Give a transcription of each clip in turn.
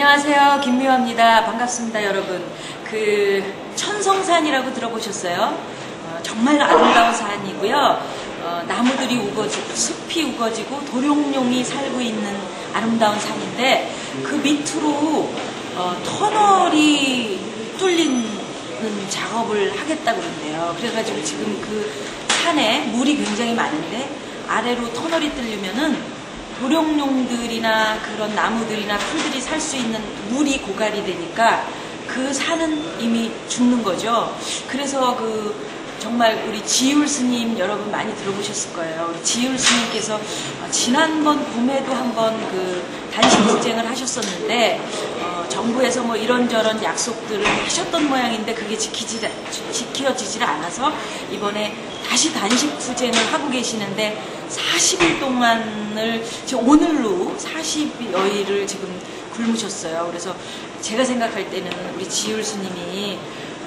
안녕하세요. 김미화입니다. 반갑습니다, 여러분. 그 천성산이라고 들어보셨어요? 어, 정말 아름다운 산이고요. 어, 나무들이 우거지고 숲이 우거지고 도룡뇽이 살고 있는 아름다운 산인데 그 밑으로 어, 터널이 뚫리는 작업을 하겠다고 그러는데요. 그래가지고 지금 그 산에 물이 굉장히 많은데 아래로 터널이 뚫리면은 도룡뇽들이나 그런 나무들이나 풀들이 살 수 있는 물이 고갈이 되니까 그 산은 이미 죽는 거죠. 그래서 그 정말 우리 지율 스님 여러분 많이 들어보셨을 거예요. 우리 지율 스님께서 어, 지난번 봄에도 한번 그 단식 투쟁을 하셨었는데 어, 정부에서 뭐 이런저런 약속들을 하셨던 모양인데 그게 지키지, 지켜지질 않아서 이번에 다시 단식 투쟁을 하고 계시는데 40일 동안을 오늘로 40여일을 지금 굶으셨어요. 그래서 제가 생각할 때는 우리 지율 스님이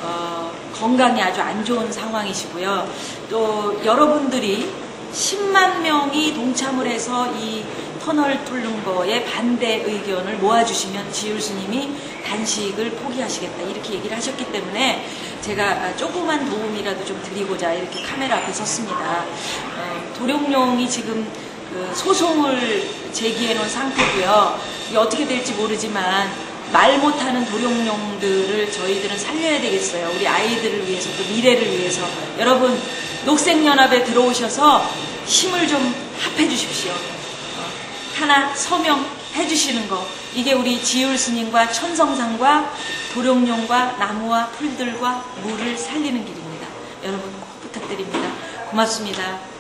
어, 건강이 아주 안 좋은 상황이시고요. 또 여러분들이 10만 명이 동참을 해서 이 터널 뚫는 거에 반대 의견을 모아주시면 지율 스님이 단식을 포기하시겠다 이렇게 얘기를 하셨기 때문에 제가 조그만 도움이라도 좀 드리고자 이렇게 카메라 앞에 섰습니다. 어, 도룡뇽이 지금 그 소송을 제기해 놓은 상태고요. 이게 어떻게 될지 모르지만 말 못하는 도룡뇽들을 저희들은 살려야 되겠어요. 우리 아이들을 위해서 또 미래를 위해서 여러분 녹색연합에 들어오셔서 힘을 좀 합해 주십시오. 어, 하나 서명해 주시는 거 이게 우리 지율 스님과 천성상과 도룡뇽과 나무와 풀들과 물을 살리는 길입니다. 여러분 꼭 부탁드립니다. 고맙습니다.